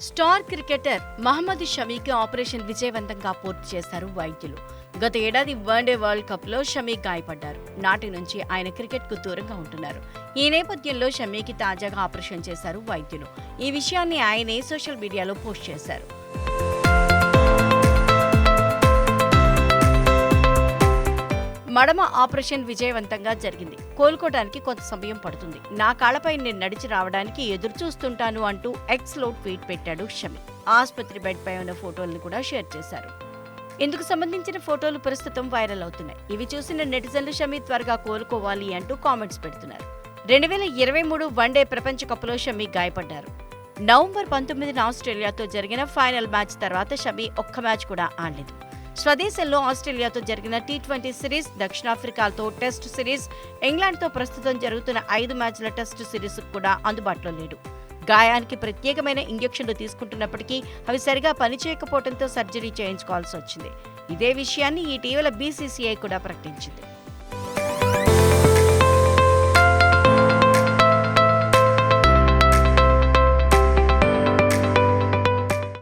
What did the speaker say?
Star cricketer Mohammed షమీకి operation విజయవంతంగా పూర్తి చేశారు వైద్యులు. గత ఏడాది వన్డే వరల్డ్ కప్లో షమీ గాయపడ్డారు. నాటి నుంచి ఆయన క్రికెట్కు దూరంగా ఉంటున్నారు. ఈ నేపథ్యంలో షమీకి తాజాగా ఆపరేషన్ చేశారు వైద్యులు. ఈ విషయాన్ని ఆయనే సోషల్ మీడియాలో పోస్ట్ చేశారు. మడమ ఆపరేషన్ విజయవంతంగా జరిగింది. కోలుకోవడానికి కొంత సమయం పడుతుంది. నా కాళ్ళపై నేను నడిచి రావడానికి ఎదురు చూస్తుంటాను అంటూ ఎక్స్లో ట్వీట్ పెట్టాడు షమి. ఆసుపత్రి బెడ్ పై ఉన్న ఫోటోలను కూడా షేర్ చేశారు. ఇందుకు సంబంధించిన ఫోటోలు ప్రస్తుతం వైరల్ అవుతున్నాయి. ఇవి చూసిన నెటిజన్లు షమి త్వరగా కోలుకోవాలి అంటూ కామెంట్స్ పెడుతున్నారు. రెండు వేల ఇరవై మూడు వన్డే ప్రపంచ కప్లో షమి గాయపడ్డారు. నవంబర్ పంతొమ్మిదిన ఆస్ట్రేలియాతో జరిగిన ఫైనల్ మ్యాచ్ తర్వాత షమి ఒక్క మ్యాచ్ కూడా ఆడలేదు. స్వదేశంలో ఆస్ట్రేలియాతో జరిగిన టీ ట్వంటీ సిరీస్ దక్షిణాఫ్రికాతో టెస్ట్ సిరీస్ ఇంగ్లాండ్తో ప్రస్తుతం జరుగుతున్న ఐదు మ్యాచ్ల టెస్ట్ సిరీస్ కూడా అందుబాటులో లేడు. గాయానికి ప్రత్యేకమైన ఇంజెక్షన్లు తీసుకుంటున్నప్పటికీ అవి సరిగా పనిచేయకపోవడంతో సర్జరీ చేయించుకోవాల్సి వచ్చింది. ఇదే విషయాన్ని ఇటీవల బీసీసీఐ కూడా ప్రకటించింది.